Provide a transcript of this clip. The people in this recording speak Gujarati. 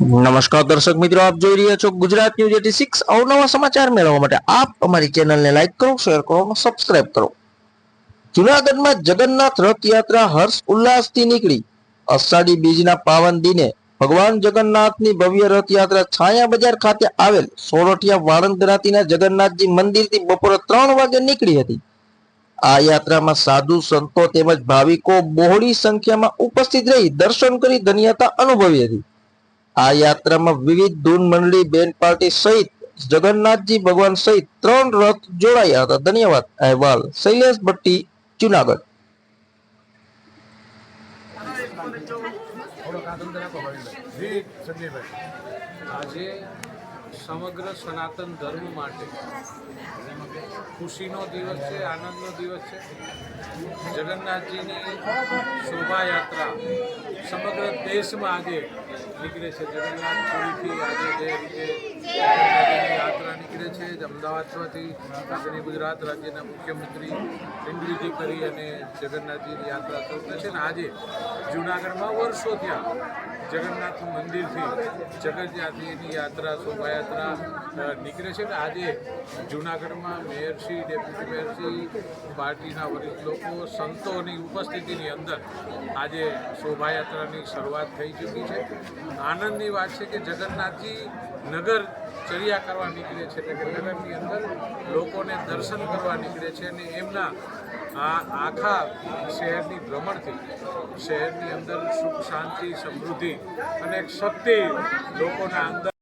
નમસ્કાર દર્શક મિત્રો, આપ જોઈ રહ્યા છો ગુજરાત ન્યૂઝ એટી સિક્સ અવનવા સમાચાર મેળવવા માટે. આપ અમારી ચેનલને લાઈક કરો, શેર કરો અને સબસ્ક્રાઇબ કરો. જુનાગઢમાં જગન્નાથ રથયાત્રા હર્ષ ઉલ્લાસથી નીકળી. અષાઢી બીજના પાવન દિને ભગવાન જગન્નાથની ભવ્ય રથયાત્રા છાયા બજાર ખાતે આવેલ સોરઠિયા વાળંદ જ્ઞાતિના જગન્નાથજી મંદિરથી બપોરે ત્રણ વાગે નીકળી હતી. આ યાત્રામાં સાધુ સંતો તેમજ ભાવિકો બહોળી સંખ્યામાં ઉપસ્થિત રહી દર્શન કરી ધન્યતા અનુભવી હતી. આ યાત્રામાં વિવિધ ધૂન મંડળી બેન્ડ પાર્ટી સહિત જગન્નાથજી ભગવાન સહિત ત્રણ રથ જોડાયા હતા ધન્યવાદ અહેવાલ શૈલેષ ભટ્ટી જુનાગઢ જી સંજયભાઈ આજે સમગ્ર સનાતન ધર્મ માટે ખુશીનો દિવસ છે આનંદનો દિવસ છે જગન્નાથજીની શોભાયાત્રા સમગ્ર દેશમાં આજે નીકળે છે જગન્નાથપુરીથી આજે જે રીતે યાત્રા નીકળે છે, જે અમદાવાદમાંથી આપણે ગુજરાત રાજ્યના મુખ્યમંત્રી પિંગલીથી કરી અને જગન્નાથજીની યાત્રા શરૂ છે. ને આજે જૂનાગઢમાં વર્ષો થયા જગન્નાથ મંદિરથી જગન્નાથજીની યાત્રા, શોભાયાત્રા નીકળે છે ને આજે જૂનાગઢમાં મેયરશ્રી ડેપ્યુટી મેયરશ્રી પાર્ટીના વરિષ્ઠ લોકો, સંતોની ઉપસ્થિતિની અંદર આજે શોભાયાત્રાની શરૂઆત થઈ ચૂકી છે. આનંદની વાત છે કે જગન્નાથજી નગર ચર્યા કરવા નીકળે છે. એટલે કે નગરની અંદર લોકોને દર્શન કરવા નીકળે છે અને એમના આ આખા શહેરની ભ્રમણથી શહેરની અંદર સુખ શાંતિ સમૃદ્ધિ અને એક શક્તિ લોકોના અંદર